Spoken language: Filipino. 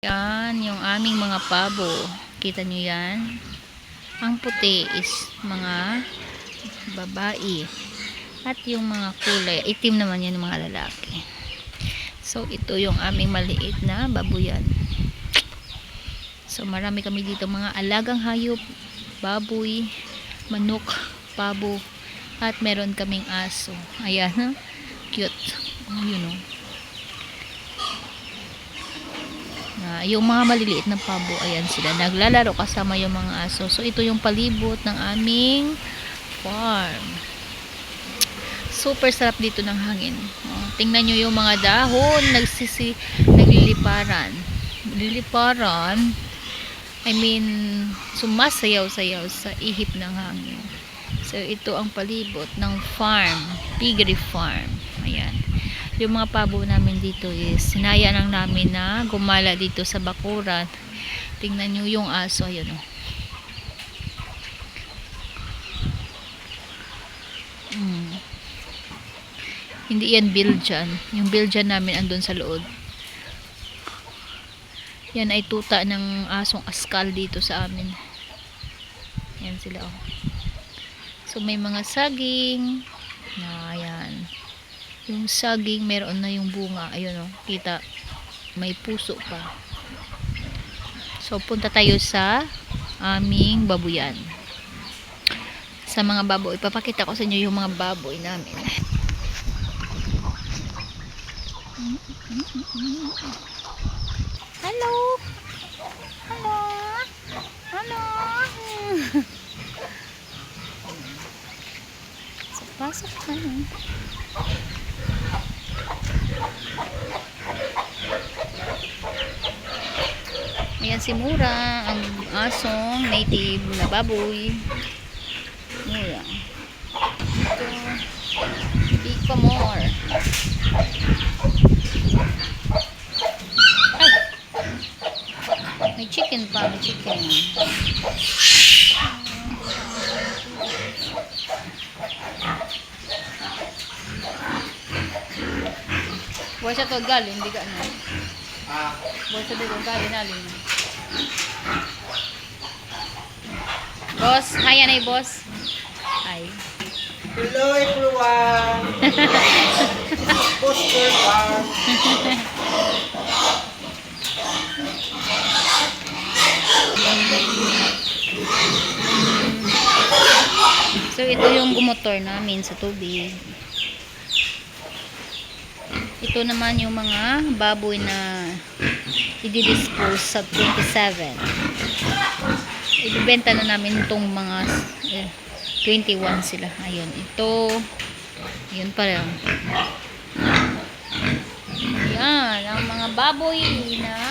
Yan, yung aming mga pabo. Kita nyo yan? Ang puti is mga babae. At yung mga kulay, itim naman yan yung mga lalaki. So, ito yung aming maliit na babuyan. So, marami kami dito mga alagang hayop, baboy, manok, pabo, at meron kaming aso. Ayan, ha? cute. Oh, yun o. na yung mga maliliit na pabo, ayan sila, naglalaro kasama yung mga aso. So, ito yung palibot ng aming farm. Super sarap dito ng hangin. Oh, tingnan nyo yung mga dahon, nagsisi, nagliliparan. Liliparan, I mean, sumasayaw-sayaw sa ihip ng hangin. So, ito ang palibot ng farm, piggery farm. Yung mga pabo namin dito is sinaya lang namin na gumala dito sa bakuran. Tingnan nyo yung aso ayun o. Mm. hindi yan Belgian yung Belgian namin andun sa loob. Yan ay tuta ng asong askal dito sa amin. Yan sila oh. So may mga saging. Na yan yung saging meron na yung bunga. Ayun oh. Kita may puso pa. So punta tayo sa aming babuyan. Sa mga baboy. Ipapakita ko sa inyo yung mga baboy namin. Hello? Hello? Hello? So, pasok ka na Ayan si Mura, ang asong native na baboy. Mura. Ito, big pa more. Ay! May chicken pa, may chicken. Buwan siya to galing, hindi ka ano. Buwan siya to galing, alin. Boss, hi yan ay boss. Hi. Hello everyone! Poster Farm! So ito yung gumotor namin sa tubig. Ito naman yung mga baboy na i-dispose sa 27. Ibibenta na namin itong mga eh, 21 sila. Ayun, ito. Yun pa lang. Yan, ang mga baboy na